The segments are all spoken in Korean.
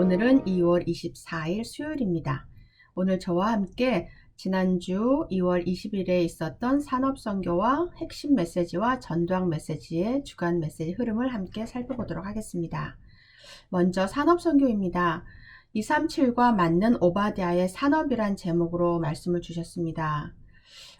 오늘은 2월 24일 수요일입니다. 오늘 저와 함께 지난주 2월 20일에 있었던 산업선교와 핵심 메시지와 전도학 메시지의 주간 메시지 흐름을 함께 살펴보도록 하겠습니다. 먼저 산업선교입니다. 237과 맞는 오바디아의 산업이란 제목으로 말씀을 주셨습니다.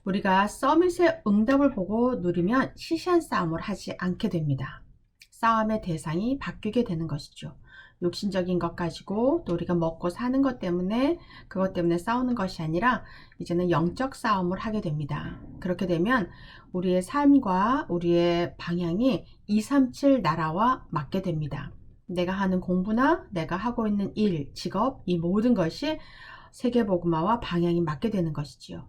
우리가 서밋의 응답을 보고 누리면 시시한 싸움을 하지 않게 됩니다. 싸움의 대상이 바뀌게 되는 것이죠. 욕심적인 것 가지고 또 우리가 먹고 사는 것 때문에 그것 때문에 싸우는 것이 아니라 이제는 영적 싸움을 하게 됩니다. 그렇게 되면 우리의 삶과 우리의 방향이 237 나라와 맞게 됩니다. 내가 하는 공부나 내가 하고 있는 일, 직업, 이 모든 것이 세계복음화와 방향이 맞게 되는 것이지요.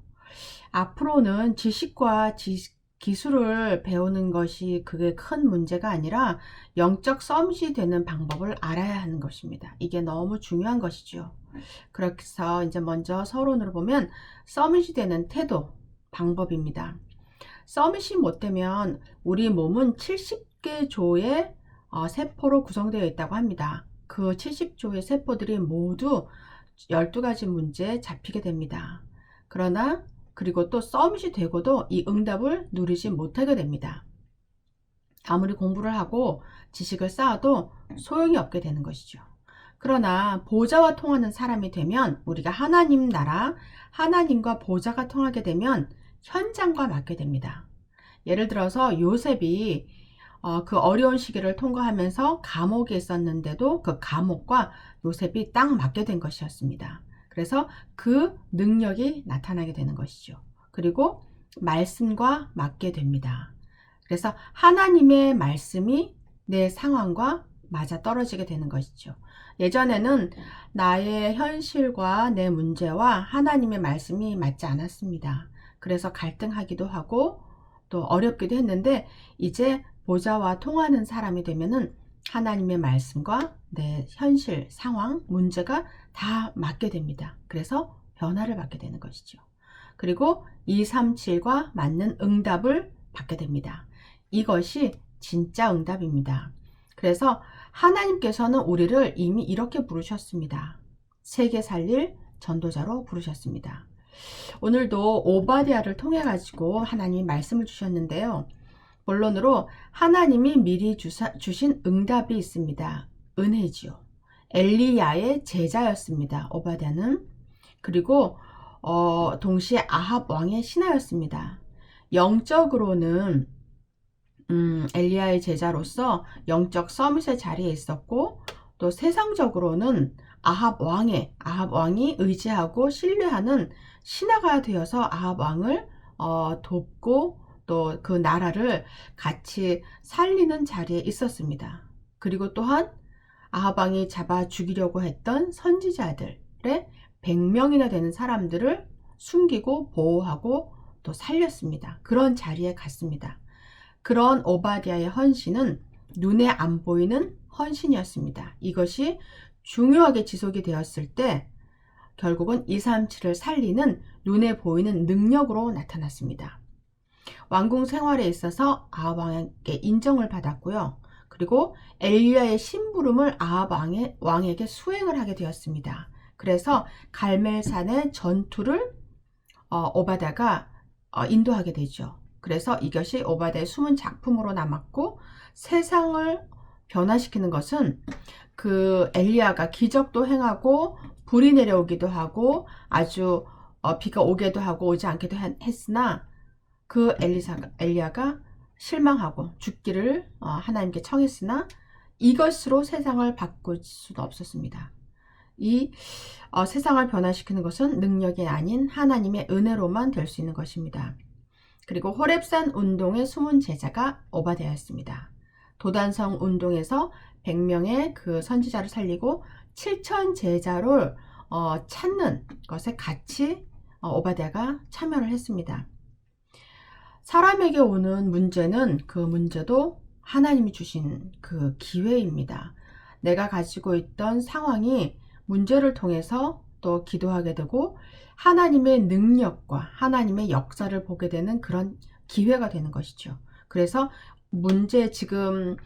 앞으로는 지식과 지식, 기술을 배우는 것이 그게 큰 문제가 아니라 영적 서밋이 되는 방법을 알아야 하는 것입니다. 이게 너무 중요한 것이죠. 그래서 이제 먼저 서론으로 보면 서밋이 되는 태도, 방법입니다. 서밋이 못 되면 우리 몸은 70개 조의 어, 세포로 구성되어 있다고 합니다. 그 70조의 세포들이 모두 12가지 문제에 잡히게 됩니다. 그러나 그리고 또 서밋이 되고도 이 응답을 누리지 못하게 됩니다. 아무리 공부를 하고 지식을 쌓아도 소용이 없게 되는 것이죠. 그러나 보좌와 통하는 사람이 되면 우리가 하나님 나라, 하나님과 보좌가 통하게 되면 현장과 맞게 됩니다. 예를 들어서 요셉이 어, 그 어려운 시기를 통과하면서 감옥에 있었는데도 그 감옥과 요셉이 딱 맞게 된 것이었습니다. 그래서 그 능력이 나타나게 되는 것이죠. 그리고 말씀과 맞게 됩니다. 그래서 하나님의 말씀이 내 상황과 맞아 떨어지게 되는 것이죠. 예전에는 나의 현실과 내 문제와 하나님의 말씀이 맞지 않았습니다. 그래서 갈등하기도 하고 또 어렵기도 했는데 이제 보좌와 통하는 사람이 되면은 하나님의 말씀과 내 현실, 상황, 문제가 다 맞게 됩니다. 그래서 변화를 받게 되는 것이죠. 그리고 237과 맞는 응답을 받게 됩니다. 이것이 진짜 응답입니다. 그래서 하나님께서는 우리를 이미 이렇게 부르셨습니다. 세계 살릴 전도자로 부르셨습니다. 오늘도 오바디아를 통해 가지고 하나님이 말씀을 주셨는데요. 본론으로 하나님이 미리 주사, 주신 응답이 있습니다. 은혜지요. 엘리야의 제자였습니다. 오바디아는 그리고 어, 동시에 아합 왕의 신하였습니다. 영적으로는 음, 엘리야의 제자로서 영적 서밋의 자리에 있었고 또 세상적으로는 아합 왕의 아합 왕이 의지하고 신뢰하는 신하가 되어서 아합 왕을 어, 돕고 또 그 나라를 같이 살리는 자리에 있었습니다. 그리고 또한 아합 왕이 잡아 죽이려고 했던 선지자들의 100명이나 되는 사람들을 숨기고 보호하고 또 살렸습니다. 그런 자리에 갔습니다. 그런 오바디아의 헌신은 눈에 안 보이는 헌신이었습니다. 이것이 중요하게 지속이 되었을 때 결국은 237을 살리는 눈에 보이는 능력으로 나타났습니다. 왕궁 생활에 있어서 아합 왕에게 인정을 받았고요. 그리고 엘리야의 심부름을 아합 왕에게 수행을 하게 되었습니다. 그래서 갈멜산의 전투를 어, 오바다가 어, 인도하게 되죠. 그래서 이것이 오바다의 숨은 작품으로 남았고 세상을 변화시키는 것은 그 엘리야가 기적도 행하고 불이 내려오기도 하고 아주 어, 비가 오게도 하고 오지 않게도 했으나 그 엘리사가, 엘리야가 실망하고 죽기를 어, 하나님께 청했으나 이것으로 세상을 바꿀 수도 없었습니다. 이 어, 세상을 변화시키는 것은 능력이 아닌 하나님의 은혜로만 될 수 있는 것입니다. 그리고 호랩산 운동의 숨은 제자가 오바되었습니다. 도단성 운동에서 100명의 그 선지자를 살리고 7천 제자를 어, 찾는 것에 같이 어, 오바데가 참여를 했습니다. 사람에게 오는 문제는 그 문제도 하나님이 주신 그 기회입니다. 내가 가지고 있던 상황이 문제를 통해서 또 기도하게 되고 하나님의 능력과 하나님의 역사를 보게 되는 그런 기회가 되는 것이죠. 그래서 문제 지금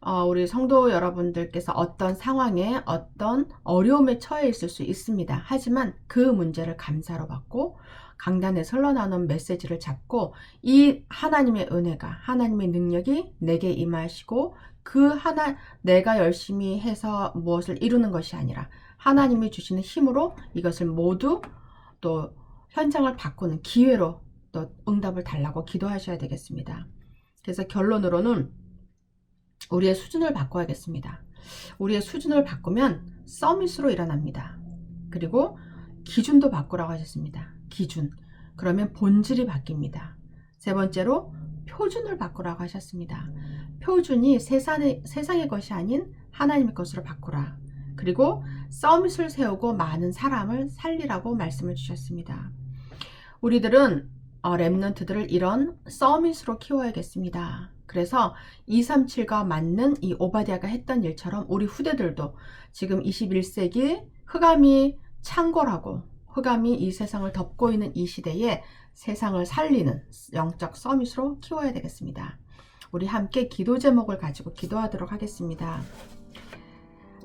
어, 우리 성도 여러분들께서 어떤 상황에 어떤 어려움에 처해 있을 수 있습니다. 하지만 그 문제를 감사로 받고 강단에 흘러나오는 메시지를 잡고 이 하나님의 은혜가 하나님의 능력이 내게 임하시고 그 하나 내가 열심히 해서 무엇을 이루는 것이 아니라 하나님이 주시는 힘으로 이것을 모두 또 현장을 바꾸는 기회로 또 응답을 달라고 기도하셔야 되겠습니다. 그래서 결론으로는 우리의 수준을 바꿔야겠습니다. 우리의 수준을 바꾸면 서밋으로 일어납니다. 그리고 기준도 바꾸라고 하셨습니다. 기준. 그러면 본질이 바뀝니다. 세 번째로 표준을 바꾸라고 하셨습니다. 표준이 세상의, 세상의 것이 아닌 하나님의 것으로 바꾸라. 그리고 서밋을 세우고 많은 사람을 살리라고 말씀을 주셨습니다. 우리들은 어, 랩런트들을 이런 서밋으로 키워야겠습니다. 그래서 237과 맞는 이 오바디아가 했던 일처럼 우리 후대들도 지금 21세기 흑암이 창궐하고 흑암이 이 세상을 덮고 있는 이 시대에 세상을 살리는 영적 서밋으로 키워야 되겠습니다. 우리 함께 기도 제목을 가지고 기도하도록 하겠습니다.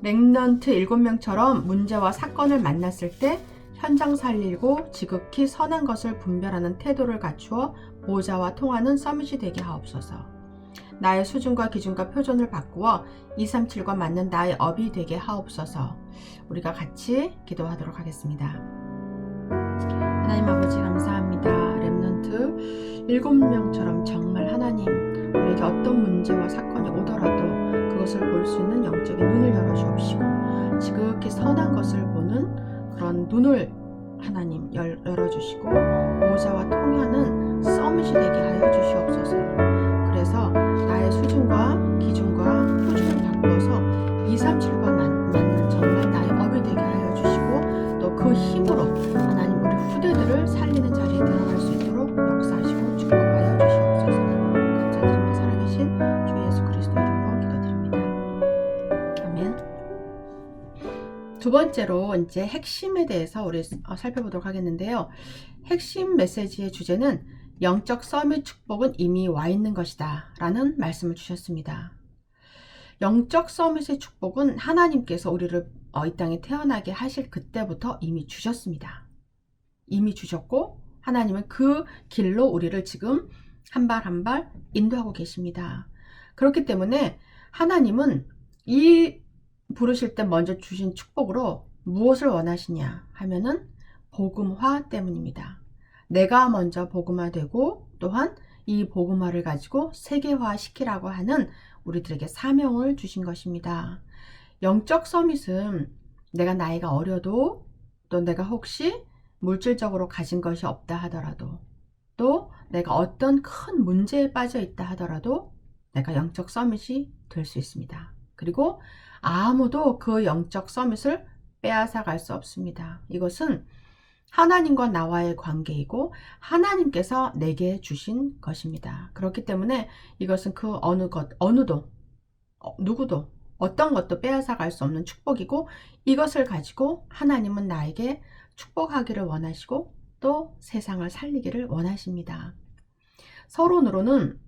랭넌트 7명처럼 문제와 사건을 만났을 때 현장 살리고 지극히 선한 것을 분별하는 태도를 갖추어 모자와 통하는 서밋이 되게 하옵소서. 나의 수준과 기준과 표준을 바꾸어 237과 맞는 나의 업이 되게 하옵소서. 우리가 같이 기도하도록 하겠습니다. 하나님 아버지 감사합니다. 랩넌트 7명처럼 정말 하나님 우리에게 어떤 문제와 사건이 오더라도 그것을 볼 수 있는 영적인 눈을 열어주옵시고 지극히 선한 것을 보는 그런 눈을 하나님 열, 열어주시고 보호자와 통하는 써밋이 되게 하여 주시옵소서 그래서 나의 수준과 기준과 표준을 바꾸어서 2, 3, 7 두 번째로 이제 핵심에 대해서 우리 어, 살펴보도록 하겠는데요. 핵심 메시지의 주제는 영적 서밋 축복은 이미 와 있는 것이다 라는 말씀을 주셨습니다. 영적 서밋의 축복은 하나님께서 우리를 어, 이 땅에 태어나게 하실 그때부터 이미 주셨습니다. 이미 주셨고 하나님은 그 길로 우리를 지금 한 발 한 발 인도하고 계십니다. 그렇기 때문에 하나님은 이 부르실 때 먼저 주신 축복으로 무엇을 원하시냐 하면은 복음화 때문입니다. 내가 먼저 복음화되고 또한 이 복음화를 가지고 세계화 시키라고 하는 우리들에게 사명을 주신 것입니다. 영적 서밋은 내가 나이가 어려도 또 내가 혹시 물질적으로 가진 것이 없다 하더라도 또 내가 어떤 큰 문제에 빠져 있다 하더라도 내가 영적 서밋이 될 수 있습니다. 그리고 아무도 그 영적 서밋을 빼앗아 갈 수 없습니다. 이것은 하나님과 나와의 관계이고 하나님께서 내게 주신 것입니다. 그렇기 때문에 이것은 그 어느 것, 어느도, 어, 누구도, 어떤 것도 빼앗아 갈 수 없는 축복이고 이것을 가지고 하나님은 나에게 축복하기를 원하시고 또 세상을 살리기를 원하십니다. 서론으로는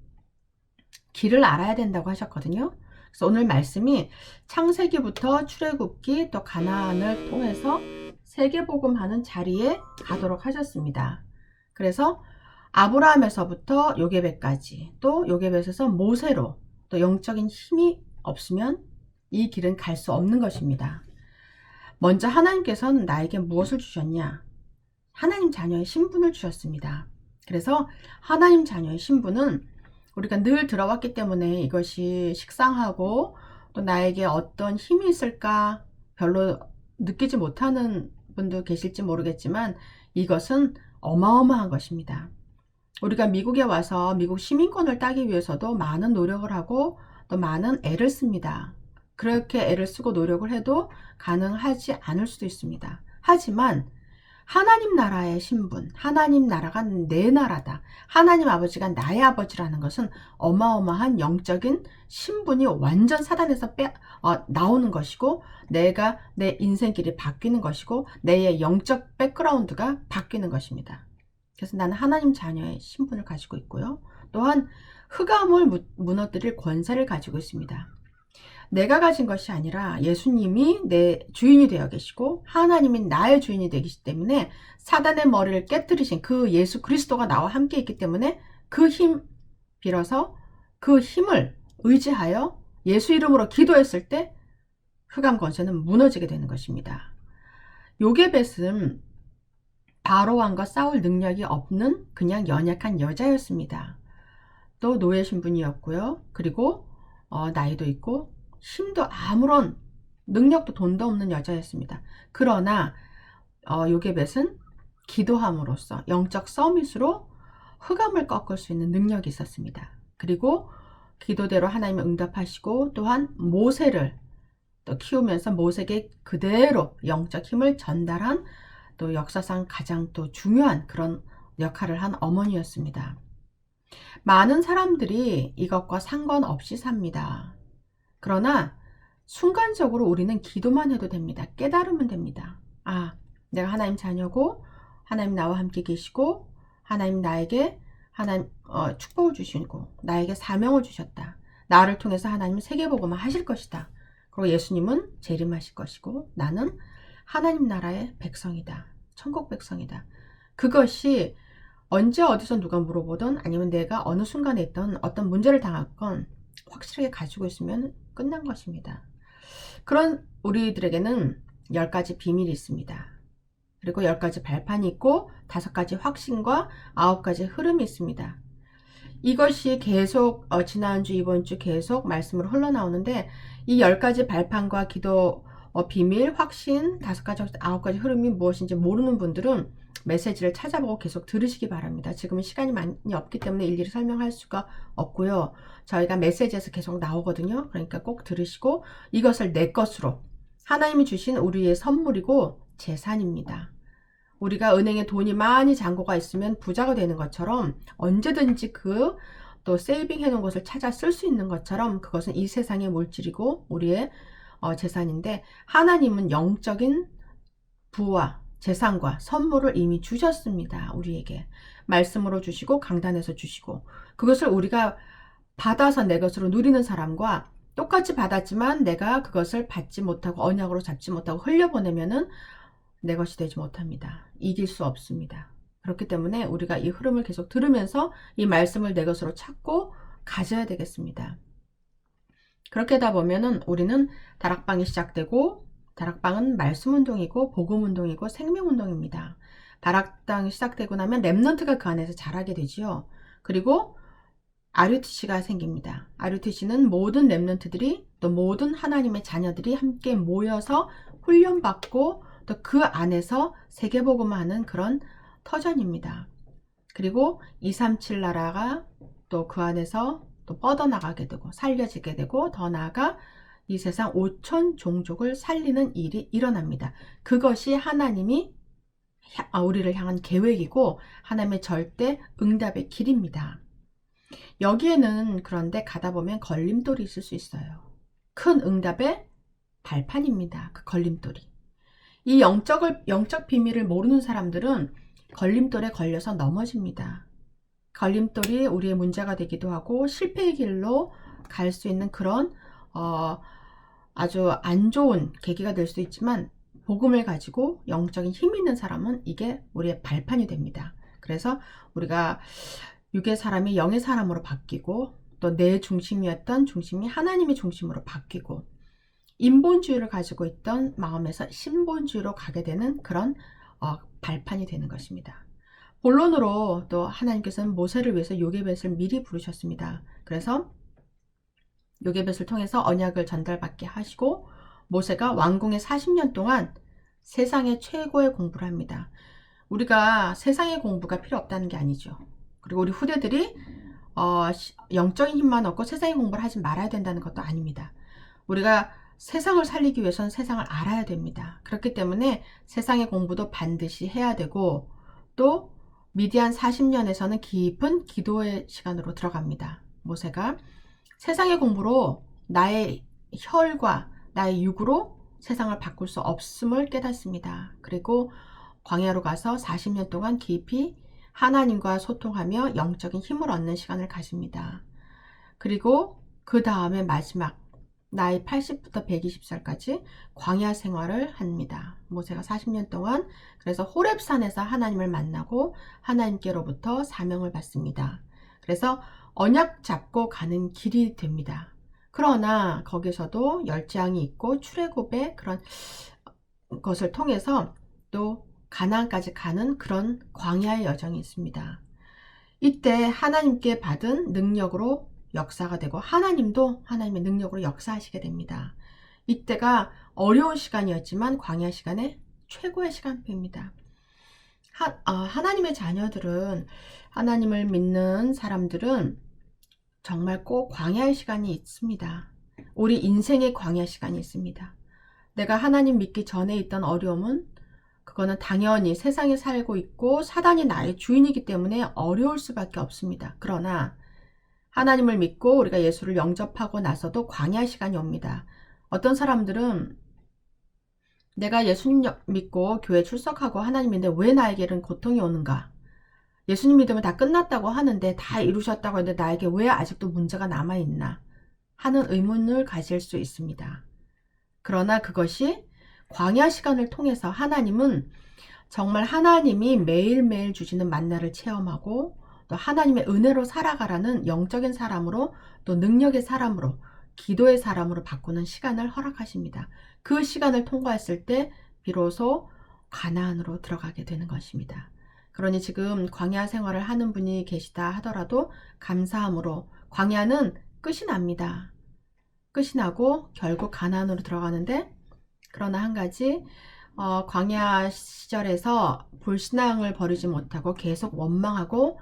길을 알아야 된다고 하셨거든요. 그래서 오늘 말씀이 창세기부터 출애굽기 또 가나안을 통해서 세계 복음하는 자리에 가도록 하셨습니다. 그래서 아브라함에서부터 요게벳까지 또 요게벳에서 모세로 또 영적인 힘이 없으면 이 길은 갈 수 없는 것입니다. 먼저 하나님께서는 나에게 무엇을 주셨냐? 하나님 자녀의 신분을 주셨습니다. 그래서 하나님 자녀의 신분은 우리가 늘 들어왔기 때문에 이것이 식상하고 또 나에게 어떤 힘이 있을까 별로 느끼지 못하는 분도 계실지 모르겠지만 이것은 어마어마한 것입니다. 우리가 미국에 와서 미국 시민권을 따기 위해서도 많은 노력을 하고 또 많은 애를 씁니다. 그렇게 애를 쓰고 노력을 해도 가능하지 않을 수도 있습니다. 하지만 하나님 나라의 신분, 하나님 나라가 내 나라다. 하나님 아버지가 나의 아버지라는 것은 어마어마한 영적인 신분이 완전 사단에서 빼, 어, 나오는 것이고, 내가 내 인생길이 바뀌는 것이고, 내 영적 백그라운드가 바뀌는 것입니다. 그래서 나는 하나님 자녀의 신분을 가지고 있고요. 또한 흑암을 무너뜨릴 권세를 가지고 있습니다. 내가 가진 것이 아니라 예수님이 내 주인이 되어 계시고 하나님이 나의 주인이 되기 때문에 사단의 머리를 깨뜨리신 그 예수 그리스도가 나와 함께 있기 때문에 그 힘 빌어서 그 힘을 의지하여 예수 이름으로 기도했을 때 흑암 권세는 무너지게 되는 것입니다. 요게벳은 바로 왕과 싸울 능력이 없는 그냥 연약한 여자였습니다. 또 노예 신분이었고요. 그리고 어, 나이도 있고 힘도 아무런 능력도 돈도 없는 여자였습니다. 그러나 어, 요게벳은 기도함으로써 영적 서밋으로 흑암을 꺾을 수 있는 능력이 있었습니다. 그리고 기도대로 하나님을 응답하시고 또한 모세를 또 키우면서 모세에게 그대로 영적 힘을 전달한 또 역사상 가장 또 중요한 그런 역할을 한 어머니였습니다. 많은 사람들이 이것과 상관없이 삽니다. 그러나 순간적으로 우리는 기도만 해도 됩니다. 깨달으면 됩니다. 아, 내가 하나님 자녀고 하나님 나와 함께 계시고 하나님 나에게 하나님 어, 축복을 주시고 나에게 사명을 주셨다. 나를 통해서 하나님은 세계복음을 하실 것이다. 그리고 예수님은 재림하실 것이고 나는 하나님 나라의 백성이다. 천국 백성이다. 그것이 언제 어디서 누가 물어보든 아니면 내가 어느 순간에 있던 어떤 문제를 당했건 확실하게 가지고 있으면 끝난 것입니다. 그런 우리들에게는 열 가지 비밀이 있습니다. 그리고 열 가지 발판이 있고 다섯 가지 확신과 아홉 가지 흐름이 있습니다. 이것이 계속 어, 지난주 이번주 계속 말씀으로 흘러나오는데 이열 가지 발판과 기도 어, 비밀, 확신, 다섯 가지, 아홉 가지 흐름이 무엇인지 모르는 분들은 메시지를 찾아보고 계속 들으시기 바랍니다. 지금은 시간이 많이 없기 때문에 일일이 설명할 수가 없고요. 저희가 메시지에서 계속 나오거든요. 그러니까 꼭 들으시고 이것을 내 것으로 하나님이 주신 우리의 선물이고 재산입니다. 우리가 은행에 돈이 많이 잔고가 있으면 부자가 되는 것처럼 언제든지 그 또 세이빙 해놓은 것을 찾아 쓸 수 있는 것처럼 그것은 이 세상의 물질이고 우리의 어, 재산인데 하나님은 영적인 부와 재산과 선물을 이미 주셨습니다. 우리에게 말씀으로 주시고 강단에서 주시고 그것을 우리가 받아서 내 것으로 누리는 사람과 똑같이 받았지만 내가 그것을 받지 못하고 언약으로 잡지 못하고 흘려보내면은 내 것이 되지 못합니다. 이길 수 없습니다. 그렇기 때문에 우리가 이 흐름을 계속 들으면서 이 말씀을 내 것으로 찾고 가져야 되겠습니다. 그렇게 하다 보면은 우리는 다락방이 시작되고 다락방은 말씀 운동이고 복음 운동이고 생명 운동입니다. 다락방이 시작되고 나면 랩넌트가 그 안에서 자라게 되지요. 그리고 RUTC가 생깁니다. RUTC는 모든 랩넌트들이 또 모든 하나님의 자녀들이 함께 모여서 훈련받고 또 그 안에서 세계복음하는 그런 터전입니다. 그리고 237 나라가 또 그 안에서 또 뻗어나가게 되고 살려지게 되고 더 나아가 이 세상 5천 종족을 살리는 일이 일어납니다. 그것이 하나님이 아, 우리를 향한 계획이고 하나님의 절대 응답의 길입니다. 여기에는 그런데 가다 보면 걸림돌이 있을 수 있어요. 큰 응답의 발판입니다. 그 걸림돌이. 이 영적을, 영적 비밀을 모르는 사람들은 걸림돌에 걸려서 넘어집니다. 걸림돌이 우리의 문제가 되기도 하고 실패의 길로 갈 수 있는 그런 어, 아주 안 좋은 계기가 될 수 있지만 복음을 가지고 영적인 힘 있는 사람은 이게 우리의 발판이 됩니다. 그래서 우리가 육의 사람이 영의 사람으로 바뀌고 또 내 중심이었던 중심이 하나님의 중심으로 바뀌고 인본주의를 가지고 있던 마음에서 신본주의로 가게 되는 그런 어, 발판이 되는 것입니다. 본론으로 또 하나님께서는 모세를 위해서 요게벳을 미리 부르셨습니다. 그래서 요게벳을 통해서 언약을 전달받게 하시고 모세가 왕궁에 40년 동안 세상의 최고의 공부를 합니다. 우리가 세상의 공부가 필요 없다는 게 아니죠. 그리고 우리 후대들이 어, 영적인 힘만 얻고 세상의 공부를 하지 말아야 된다는 것도 아닙니다. 우리가 세상을 살리기 위해서는 세상을 알아야 됩니다. 그렇기 때문에 세상의 공부도 반드시 해야 되고 또 미디안 40년에서는 깊은 기도의 시간으로 들어갑니다. 모세가 세상의 공부로 나의 혈과 나의 육으로 세상을 바꿀 수 없음을 깨닫습니다. 그리고 광야로 가서 40년 동안 깊이 하나님과 소통하며 영적인 힘을 얻는 시간을 가집니다. 그리고 그 다음에 마지막 나이 80부터 120살까지 광야 생활을 합니다. 모세가 40년 동안 그래서 호렙산에서 하나님을 만나고 하나님께로부터 사명을 받습니다. 그래서 언약 잡고 가는 길이 됩니다. 그러나 거기서도 열재앙이 있고 출애굽의 그런 것을 통해서 또 가나안까지 가는 그런 광야의 여정이 있습니다. 이때 하나님께 받은 능력으로 역사가 되고 하나님도 하나님의 능력으로 역사하시게 됩니다. 이때가 어려운 시간이었지만 광야 시간의 최고의 시간표입니다. 하, 아, 하나님의 자녀들은 하나님을 믿는 사람들은 정말 꼭 광야의 시간이 있습니다. 우리 인생의 광야 시간이 있습니다. 내가 하나님 믿기 전에 있던 어려움은 그거는 당연히 세상에 살고 있고 사단이 나의 주인이기 때문에 어려울 수밖에 없습니다. 그러나 하나님을 믿고 우리가 예수를 영접하고 나서도 광야 시간이 옵니다. 어떤 사람들은 내가 예수님 믿고 교회 출석하고 하나님 믿는데 왜 나에게는 고통이 오는가? 예수님 믿으면 다 끝났다고 하는데 다 이루셨다고 했는데 나에게 왜 아직도 문제가 남아있나? 하는 의문을 가질 수 있습니다. 그러나 그것이 광야 시간을 통해서 하나님은 정말 하나님이 매일매일 주시는 만나를 체험하고 또 하나님의 은혜로 살아가라는 영적인 사람으로 또 능력의 사람으로 기도의 사람으로 바꾸는 시간을 허락하십니다. 그 시간을 통과했을 때 비로소 가나안으로 들어가게 되는 것입니다. 그러니 지금 광야 생활을 하는 분이 계시다 하더라도 감사함으로 광야는 끝이 납니다. 끝이 나고 결국 가나안으로 들어가는데 그러나 한 가지 어, 광야 시절에서 불신앙을 버리지 못하고 계속 원망하고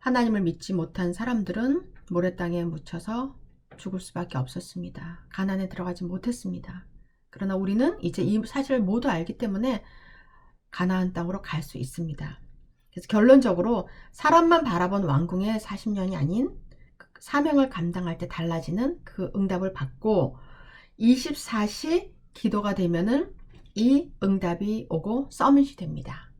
하나님을 믿지 못한 사람들은 모래땅에 묻혀서 죽을 수밖에 없었습니다. 가난에 들어가지 못했습니다. 그러나 우리는 이제 이 사실을 모두 알기 때문에 가나안 땅으로 갈 수 있습니다. 그래서 결론적으로 사람만 바라본 왕궁의 40년이 아닌 그 사명을 감당할 때 달라지는 그 응답을 받고 24시 기도가 되면은 이 응답이 오고 서밋이 됩니다.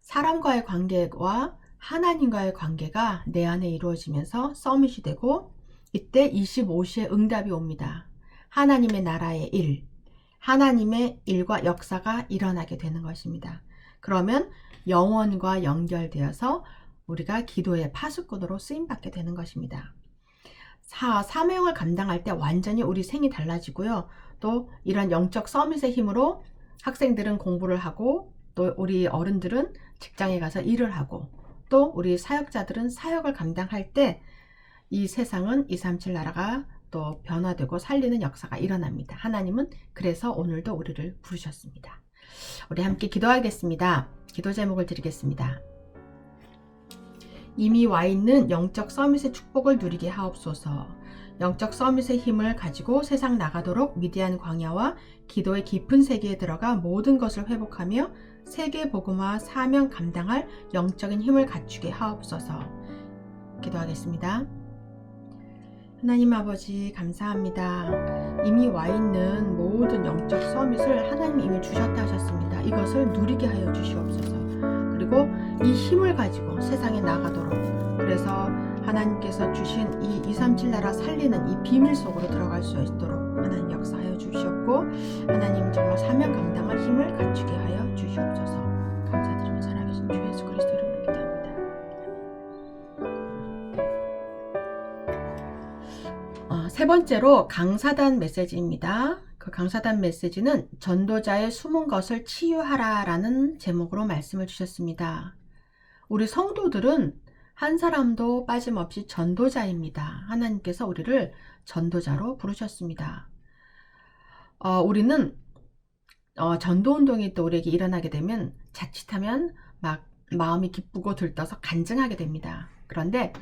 사람과의 관계와 하나님과의 관계가 내 안에 이루어지면서 서밋이 되고 이때 25시에 응답이 옵니다. 하나님의 나라의 일, 하나님의 일과 역사가 일어나게 되는 것입니다. 그러면 영원과 연결되어서 우리가 기도의 파수꾼으로 쓰임받게 되는 것입니다. 사, 사명을 감당할 때 완전히 우리 생이 달라지고요. 또 이런 영적 서밋의 힘으로 학생들은 공부를 하고 또 우리 어른들은 직장에 가서 일을 하고 또 우리 사역자들은 사역을 감당할 때 이 세상은 237 나라가 또 변화되고 살리는 역사가 일어납니다. 하나님은 그래서 오늘도 우리를 부르셨습니다. 우리 함께 기도하겠습니다. 기도 제목을 드리겠습니다. 이미 와 있는 영적 서밋의 축복을 누리게 하옵소서. 영적 서밋의 힘을 가지고 세상 나가도록 위대한 광야와 기도의 깊은 세계에 들어가 모든 것을 회복하며 세계 복음화 사명 감당할 영적인 힘을 갖추게 하옵소서. 기도하겠습니다. 하나님 아버지 감사합니다. 이미 와 있는 모든 영적 서밋을 하나님이 이미 주셨다 하셨습니다. 이것을 누리게 하여 주시옵소서. 그리고 이 힘을 가지고 세상에 나가도록 그래서 하나님께서 주신 이 237 나라 살리는 이 비밀 속으로 들어갈 수 있도록 하나님 역사하여 주시옵고 하나님 정말 사명 감당할 힘을 갖추게 하여 주시옵소서 세 번째로 강사단 메시지입니다 그 강사단 메시지는 전도자의 숨은 것을 치유하라 라는 제목으로 말씀을 주셨습니다 우리 성도들은 한 사람도 빠짐없이 전도자입니다. 하나님께서 우리를 전도자로 부르셨습니다. 어, 우리는 어, 전도운동이 또 우리에게 일어나게 되면 자칫하면 막 마음이 기쁘고 들떠서 간증하게 됩니다. 그런데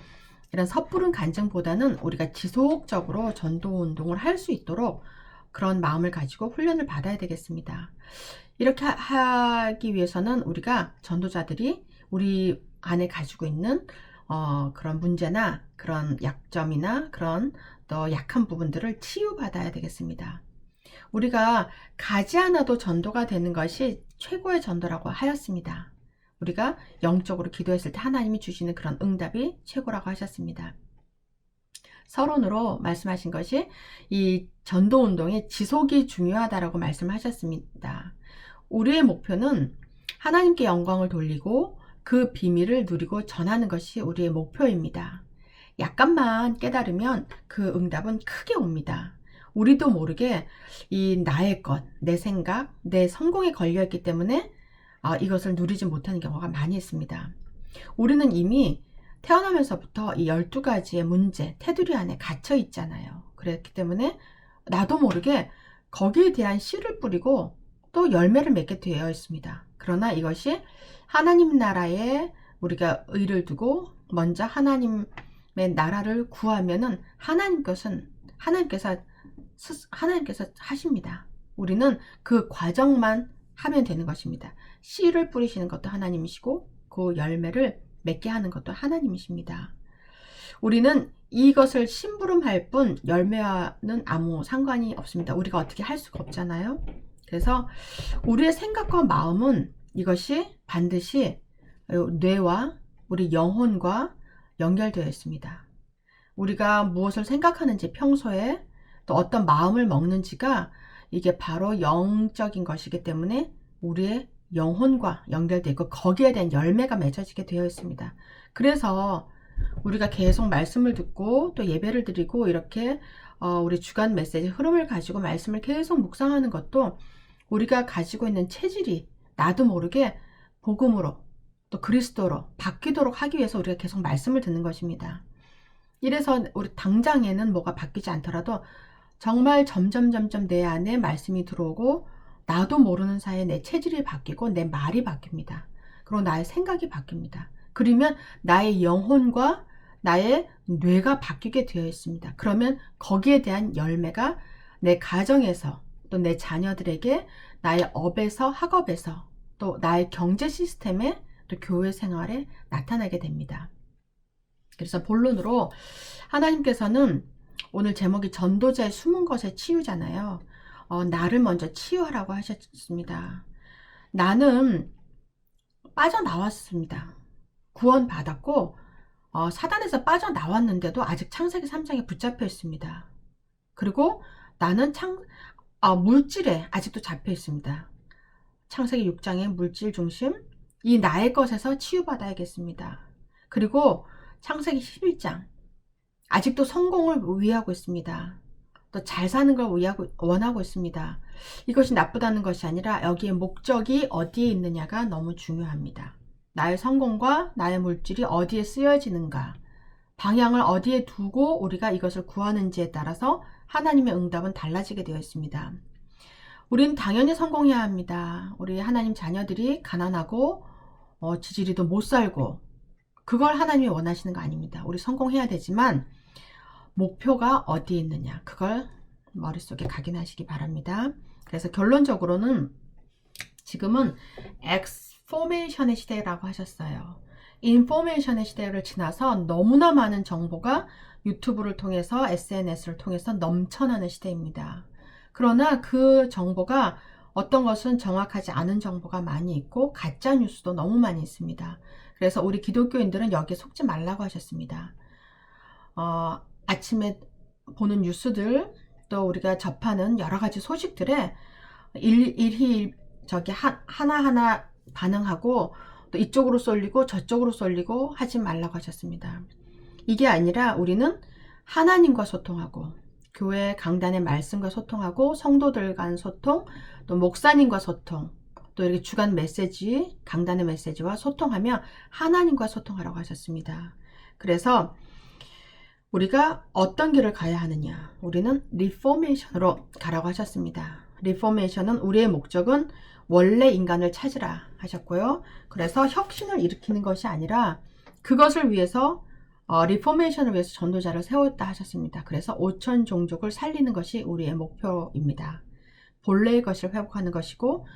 이런 섣부른 간증보다는 우리가 지속적으로 전도 운동을 할 수 있도록 그런 마음을 가지고 훈련을 받아야 되겠습니다. 이렇게 하기 위해서는 우리가 전도자들이 우리 안에 가지고 있는 어, 그런 문제나 그런 약점이나 그런 또 약한 부분들을 치유받아야 되겠습니다. 우리가 가지 않아도 전도가 되는 것이 최고의 전도라고 하였습니다. 우리가 영적으로 기도했을 때 하나님이 주시는 그런 응답이 최고라고 하셨습니다. 서론으로 말씀하신 것이 이 전도 운동의 지속이 중요하다라고 말씀하셨습니다. 우리의 목표는 하나님께 영광을 돌리고 그 비밀을 누리고 전하는 것이 우리의 목표입니다. 약간만 깨달으면 그 응답은 크게 옵니다. 우리도 모르게 이 나의 것, 내 생각, 내 성공에 걸려있기 때문에 아, 이것을 누리지 못하는 경우가 많이 있습니다. 우리는 이미 태어나면서부터 이 12가지의 문제, 테두리 안에 갇혀 있잖아요. 그렇기 때문에 나도 모르게 거기에 대한 씨를 뿌리고 또 열매를 맺게 되어 있습니다. 그러나 이것이 하나님 나라에 우리가 의를 두고 먼저 하나님의 나라를 구하면은 하나님 것은 하나님께서 스- 하나님께서 하십니다. 우리는 그 과정만 하면 되는 것입니다. 씨를 뿌리시는 것도 하나님이시고 그 열매를 맺게 하는 것도 하나님이십니다. 우리는 이것을 심부름할 뿐 열매와는 아무 상관이 없습니다. 우리가 어떻게 할 수가 없잖아요. 그래서 우리의 생각과 마음은 이것이 반드시 뇌와 우리 영혼과 연결되어 있습니다. 우리가 무엇을 생각하는지 평소에 또 어떤 마음을 먹는지가 이게 바로 영적인 것이기 때문에 우리의 영혼과 연결되고 거기에 대한 열매가 맺어지게 되어 있습니다. 그래서 우리가 계속 말씀을 듣고 또 예배를 드리고 이렇게 어, 우리 주간 메시지 흐름을 가지고 말씀을 계속 묵상하는 것도 우리가 가지고 있는 체질이 나도 모르게 복음으로 또 그리스도로 바뀌도록 하기 위해서 우리가 계속 말씀을 듣는 것입니다. 이래서 우리 당장에는 뭐가 바뀌지 않더라도 정말 점점 점점 내 안에 말씀이 들어오고 나도 모르는 사이에 내 체질이 바뀌고 내 말이 바뀝니다. 그리고 나의 생각이 바뀝니다. 그러면 나의 영혼과 나의 뇌가 바뀌게 되어 있습니다. 그러면 거기에 대한 열매가 내 가정에서 또 내 자녀들에게 나의 업에서 학업에서 또 나의 경제 시스템에 또 교회 생활에 나타나게 됩니다. 그래서 본론으로 하나님께서는 오늘 제목이 전도자의 숨은 것에 치유잖아요. 어, 나를 먼저 치유하라고 하셨습니다. 나는 빠져나왔습니다. 구원 받았고 어, 사단에서 빠져나왔는데도 아직 창세기 3장에 붙잡혀 있습니다. 그리고 나는 창, 아, 물질에 아직도 잡혀 있습니다. 창세기 6장의 물질 중심, 이 나의 것에서 치유받아야겠습니다. 그리고 창세기 11장, 아직도 성공을 위하고 있습니다. 또 잘 사는 걸 위하고, 원하고 있습니다. 이것이 나쁘다는 것이 아니라 여기에 목적이 어디에 있느냐가 너무 중요합니다. 나의 성공과 나의 물질이 어디에 쓰여지는가, 방향을 어디에 두고 우리가 이것을 구하는지에 따라서 하나님의 응답은 달라지게 되어 있습니다. 우리는 당연히 성공해야 합니다. 우리 하나님 자녀들이 가난하고 어, 지지리도 못 살고 그걸 하나님이 원하시는 거 아닙니다. 우리 성공해야 되지만 목표가 어디에 있느냐 그걸 머릿속에 각인하시기 바랍니다. 그래서 결론적으로는 지금은 엑스포메이션의 시대라고 하셨어요. 인포메이션의 시대를 지나서 너무나 많은 정보가 유튜브를 통해서 SNS를 통해서 넘쳐나는 시대입니다. 그러나 그 정보가 어떤 것은 정확하지 않은 정보가 많이 있고 가짜 뉴스도 너무 많이 있습니다. 그래서 우리 기독교인들은 여기에 속지 말라고 하셨습니다. 어, 아침에 보는 뉴스들 또 우리가 접하는 여러 가지 소식들에 일, 일희 저기 하, 하나하나 반응하고 또 이쪽으로 쏠리고 저쪽으로 쏠리고 하지 말라고 하셨습니다. 이게 아니라 우리는 하나님과 소통하고 교회 강단의 말씀과 소통하고 성도들 간 소통 또 목사님과 소통 또 이렇게 주간 메시지 강단의 메시지와 소통하며 하나님과 소통하라고 하셨습니다. 그래서 우리가 어떤 길을 가야 하느냐 우리는 리포메이션으로 가라고 하셨습니다. 리포메이션은 우리의 목적은 원래 인간을 찾으라 하셨고요. 그래서 혁신을 일으키는 것이 아니라 그것을 위해서 어, 리포메이션을 위해서 전도자를 세웠다 하셨습니다. 그래서 5천 종족을 살리는 것이 우리의 목표입니다. 본래의 것을 회복하는 것이고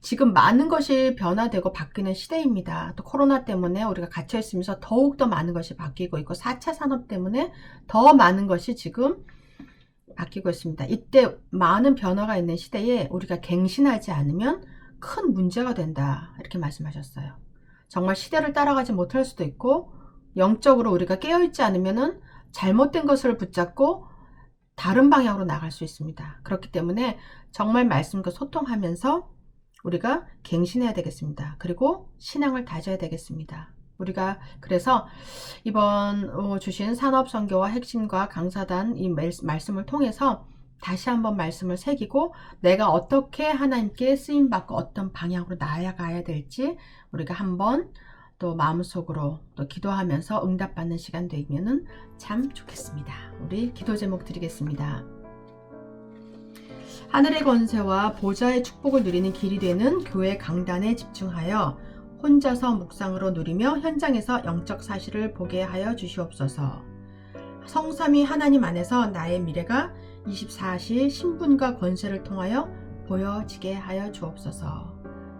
지금 많은 것이 변화되고 바뀌는 시대입니다. 또 코로나 때문에 우리가 갇혀 있으면서 더욱 더 많은 것이 바뀌고 있고 4차 산업 때문에 더 많은 것이 지금 바뀌고 있습니다. 이때 많은 변화가 있는 시대에 우리가 갱신하지 않으면 큰 문제가 된다. 이렇게 말씀하셨어요. 정말 시대를 따라가지 못할 수도 있고 영적으로 우리가 깨어있지 않으면은 잘못된 것을 붙잡고 다른 방향으로 나갈 수 있습니다. 그렇기 때문에 정말 말씀과 소통하면서 우리가 갱신해야 되겠습니다. 그리고 신앙을 다져야 되겠습니다. 우리가 그래서 이번 어, 주신 산업 선교와 핵심과 강사단 이 말- 말씀을 통해서 다시 한번 말씀을 새기고 내가 어떻게 하나님께 쓰임 받고 어떤 방향으로 나아가야 될지 우리가 한번 또 마음속으로 또 기도하면서 응답받는 시간 되면은 참 좋겠습니다. 우리 기도 제목 드리겠습니다. 하늘의 권세와 보좌의 축복을 누리는 길이 되는 교회 강단에 집중하여 혼자서 묵상으로 누리며 현장에서 영적 사실을 보게 하여 주시옵소서. 성삼이 하나님 안에서 나의 미래가 24시 신분과 권세를 통하여 보여지게 하여 주옵소서.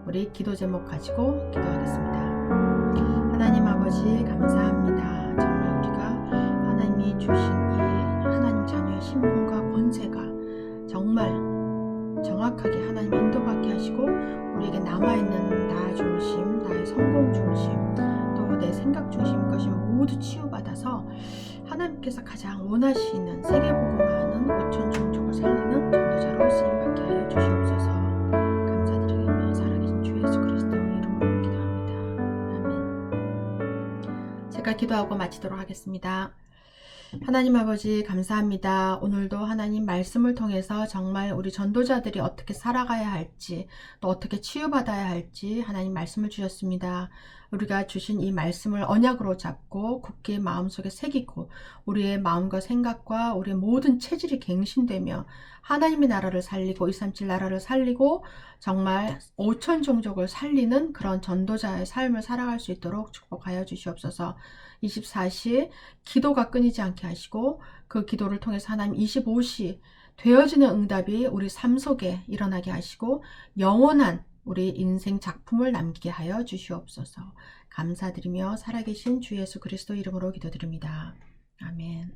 우리 기도 제목 가지고 기도하겠습니다. 하나님 아버지 감사합니다. 정말 우리가 하나님이 주신 이 하나님 자녀의 신분과 권세가 정말 정확하게 하나님 인도받게 하시고 우리에게 남아있는 나 중심, 나의 성공 중심, 또 내 생각 중심 것이 모두 치유받아서 하나님께서 가장 원하시는 세계복음화하는 오천 종족을 살리는 전도자로 쓰임받게 제가 기도하고 마치도록 하겠습니다. 하나님 아버지 감사합니다. 오늘도 하나님 말씀을 통해서 정말 우리 전도자들이 어떻게 살아가야 할지 또 어떻게 치유받아야 할지 하나님 말씀을 주셨습니다. 우리가 주신 이 말씀을 언약으로 잡고 굳게 마음속에 새기고 우리의 마음과 생각과 우리의 모든 체질이 갱신되며 하나님의 나라를 살리고 237 나라를 살리고 정말 5천 종족을 살리는 그런 전도자의 삶을 살아갈 수 있도록 축복하여 주시옵소서. 24시 기도가 끊이지 않게 하시고 그 기도를 통해서 하나님 25시 되어지는 응답이 우리 삶 속에 일어나게 하시고 영원한 우리 인생 작품을 남기게 하여 주시옵소서. 감사드리며 살아계신 주 예수 그리스도 이름으로 기도드립니다. 아멘.